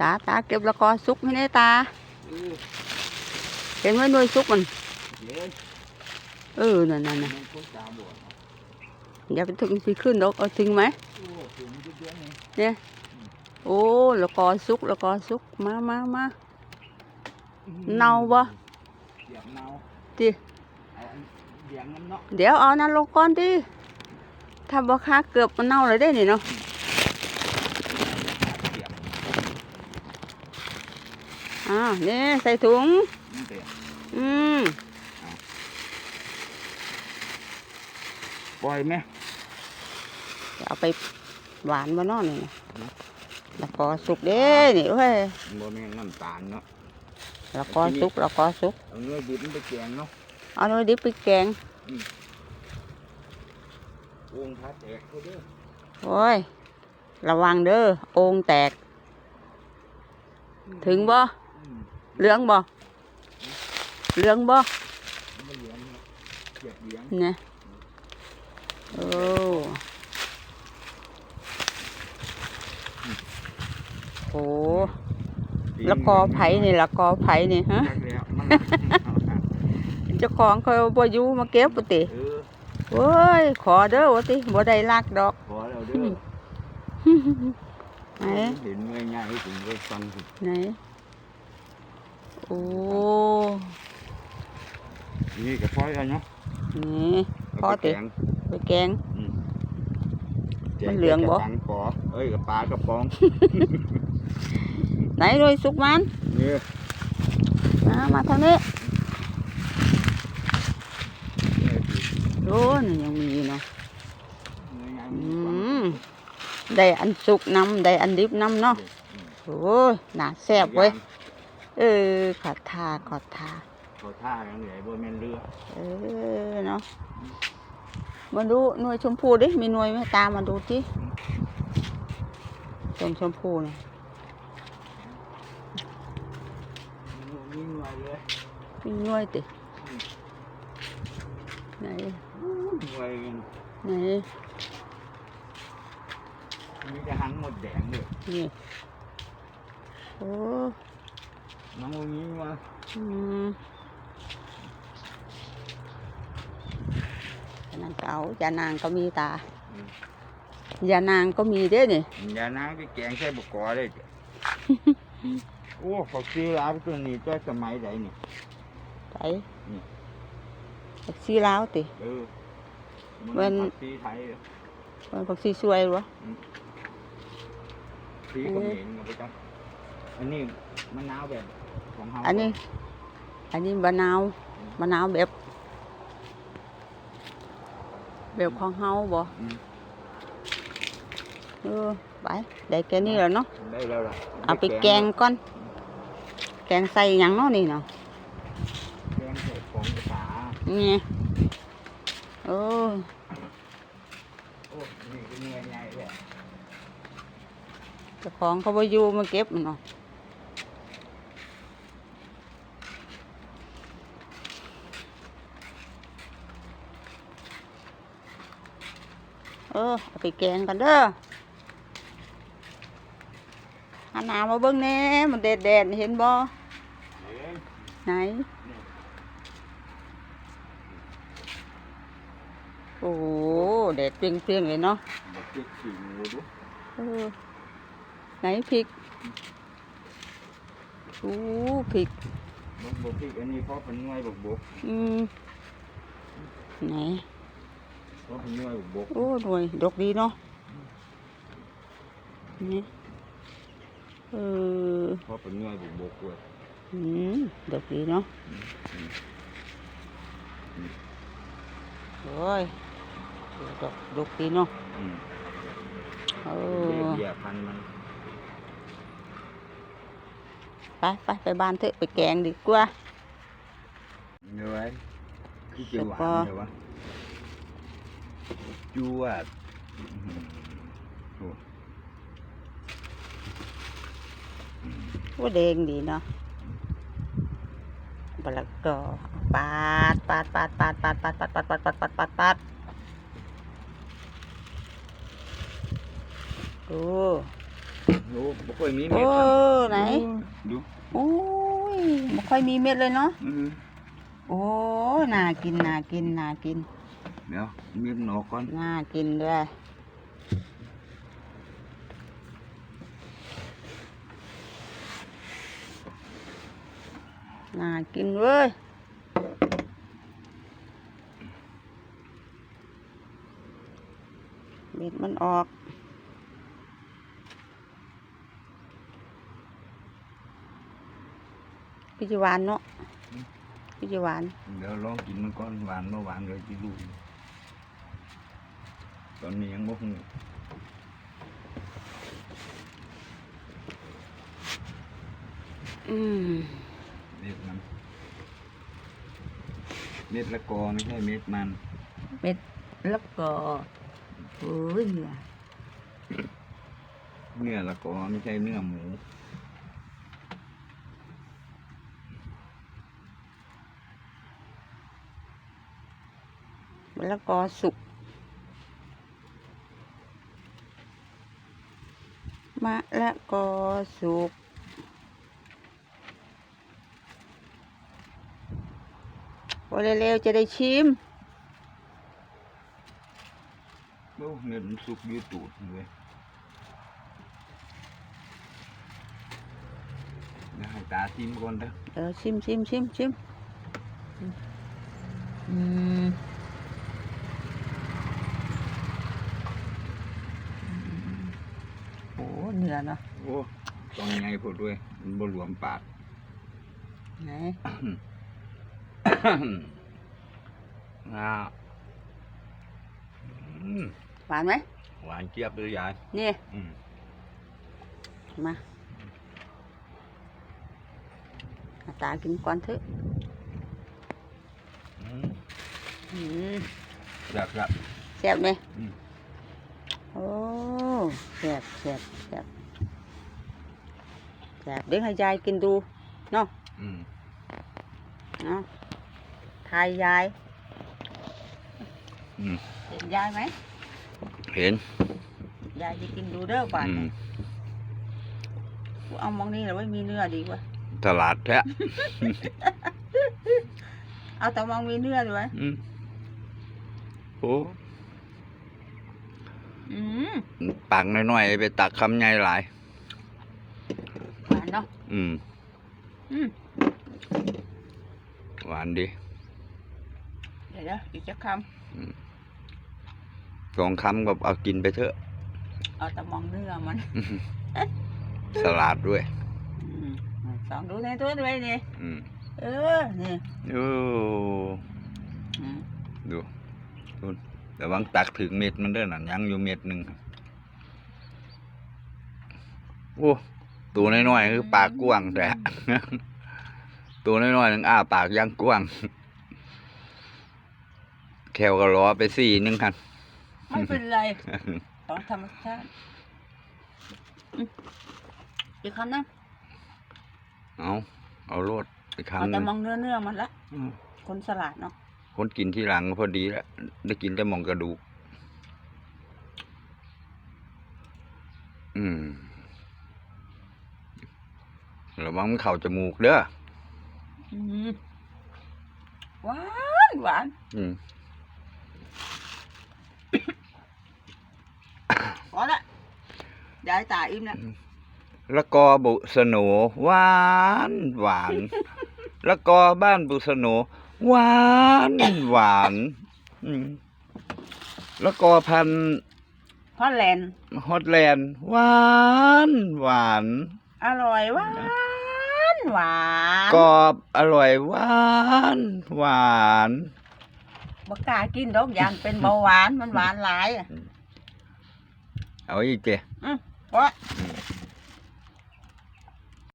ตาตาเก็บละกอสุกให้ได้ตา เห็นไหมหน่วยสุกมัน เออ นั่นนั่นนั่นอย่าไปถึงไปขึ้นดอกเอาถึงไหมเนี่ย โอ้ละกอสุกละกอสุก มามามาเน่าบ่เหยียบเน่าติเอาอันเหยียบน้ำเนาะเดี๋ยวเอานั่นลงก่อนดิถ้าบ่ค้าเกือบมันเน่าเลยได้นี่เนาะ เหยียบ อ่านี่ใส่ถุงมันเตะอืมปล่อยไหมจะเอาไปหวานบ่เนอนนี่นะละกอสุกเด้นี่เว้ยบ่แม่นน้ำตาลเนาะละกอสุกละกอสุกเอาเนื้อดิบมันไปแกงเนาะเอาหน่อยดิบไปแกงวงพัดแตกเขาเด้อโอ้ย ระวังเด้อโอ่งแตก ถึงบ่อืม เหลืองบ่เหลืองบ่ไม่เหลืองเนาะเหยียบเหลืองเนี่ยโอ้โหละกอไผ่นี่ละกอไผ่นี่ฮะจักแล้วมันเจ้าของเขาบ่อยู่มาเก็บปติเออโอ้ยขอเด้อว่าติบ่ได้ลักดอกพอแล้วเด้อไหนเห็นเมื่อยง่ายๆถึงได้ฟังถึงไหน โอ้นี่ก็พอยแล้วเนาะนี่พอเอาไปติแกงไปแกงอืมมันเหลืองบ่แกกับตังปอเอ้ยกับปลากระป๋อง ไหนโดยสุกมันนี่มามาทางนี้นี่สิโอ้นี่ยังมีอยู่เนาะเมื่อยง่ายอืมันมีความมได้อันสุกน้ำได้อันดิบน้ำเนาะอืมโอ้ยน่าแซ่บเว้ย เออ ขอทาขอทาเขาท่าอย่างไหนบ่แม่นเรือเออเนาะมาดูหน่วยชมพูดิมีหน่วยไหมตามมาดูที่ตรงชมพูเนี่ยนี่หน่วยเลยมีหน่วยติไหนหน่วยไหนมีแต่หันหมดแดงเลยนี่โอ้ น้องมีมาอืมอันนั่นก็เอายานางก็มีตายานางก็มีเด้นี่อย่านางไปแกงใส่บุกกอได้จ้ะโอ้เขาซื้อร้านตัวนี้ตัวสมัยใดนี่ไปนี่ผักชีลาวติเออเว้นผักซีไทยเหรอมันผักชีสวยเหรอซีเขมรเอาไปจังอันนี้มะนาวแบบ ของเฮาอันนี้ อันนี้มะนาวมะนาวแบบแบบของเฮาบ่อืมเออไปได้แค่นี้แล้วเนาะได้แล้วล่ะเอาไปแกงก่อน แกงใส่หยังเนาะนี่เนาะแกงใส่ของภาษานี่โอ้โอ้นี่ก็เหนื่อยใหญ่เลยเจ้าของเขาบ่อยู่มาเก็บมันเนาะ เออเอาไปแกงกันเด้อหันหน้ามาเบิ่งแหน่มันแดดแดดๆเห็นบ่เอ้ยไหน โอ้โหแดดเปรี้ยงๆเลยเนาะบอกพริกขี้หมูดูเออไหนพริกโอ้พริกบอกบอกพริกอันนี้เพราะเป็นหน่วยบอกบกอืมไหน โอ้หน่วยดกดีเนาะนี่เออเพราะเป็นหน่วยบอกบกด้วยอืมดกดีเนาะโอ้ยดกดกดีเนาะอืมเอเบี้ยอเบี้ยพันธุ์มันไปไปไปบ้านเถอะไปแกงดีกว่าเหนื่อยคือจะหวาแล้วก็นเลยวะ จวดอื้อหือโอ้ว่าแดงดีเนาะบลักก็ปาดปาดปาดปาดปาดปาดปาดปาดปาดปาดปาดปาดปาดดูดูบ่ค่อยมีโอ้เม็ดอะไหนดูโอ้ยไม่ค่อยมีเม็ดเลยเนาะอืมโอ้น่ากินน่ากินน่ากิน เดี๋ยวเม็ดมันออกก่อนน่ากินด้วยน่ากินเว้ยเม็ดมันออกพี่จิหวานเนาะพี่จิหวาน เดี๋ยวลองกินมันก่อนหวานบ่หวานเดี๋ยวจะดู ตอนนี้ยังบ่ฮู้อืมเม็ดมันเม็ดละกอไม่ใช่เม็ดมัน เม็ดแล้วก็เฮ้ยเนี่ยเนื้อละกอไม่ใช่เนื้อหมูมะละกอสุก มะละกอสุก โอ้เร็วๆจะได้ชิมโอ้เม็ดมันสุกอยู่ตูดเลยเดี๋ยวให้ตาชิมก่อนเด้อเออชิมชิมชิมชิมอืม โอ้เนื้อเนาะโอ้ต้องใหญ่พอด้วยมันบ่รวมปากไหนอ่าอืมหวานไหมหวานเจี๊ยบเลยยายนี่อืมมาเอาตากินก่อนเถอะอืมอืมแบบแบบแซ่บไหมอืมโอ้แซ่บแซ่บแซ่บ แซ่บเดี๋ยวให้ยายกินดูอืมเนาะทายยายอืมเห็นยายไหมเห็นยายจะกินดูเด้อป่านอืมนี้กูเอามองนี่แหละว่ามีเนื้อดีกว่า ตลาดแท้เอาแต่มองมีเนื้อดีกว่าอืมโอ้อืม ปากน้อยๆไปตักคำใหญ่หลาย หวานเนาะอืม อืมหวานดีเดี๋ยวนะอีกจะคสองคำก็เอากินไปเถอะำเอาแต่มองเนื้อมันสลัดด้วยอืมสองดูในตัวด้วยนี่อืมเออนี่โอ้อืมดูดูแต่วังตักถึงเม็ดมันเด้อนั่นยังอยู่เม็ดหนึ่งโอ้ ตัวน้อยๆคือปากกว้างแต่ตัวน้อยๆนึงอ้าปากยังกว้างแควก็ล้อไปสี่หนึงคันไม่เป็นไรของธรรมชาติอืมอีกคำนะเอาเอาโลดไปเอาคำหแต่นึงมองเนื้อเนื้อมันละอืมคนสลัดเนาะคนกินที่หลังก็พอดีแล้วได้กินแต่หมองกระดูกอืม ระวังมันเข่าจมูกเด้ออืมหวานหวานอืมพอละยายตาอิ่มแล้วแล้วก็บุสโหนหวานหวานแล้วก็บ้านบุสโหนหวานหวานอืมแล้วก็พันธุ์ฮอลแลนด์ฮอตแลนด์หวานหวาน อร่อยหวาน หวานกรอบอร่อยหวานหวานบกล้ากินดอกยานเป็นเบาหวานมันหวานหลายอะเอาอีกเจ้เพราะอืม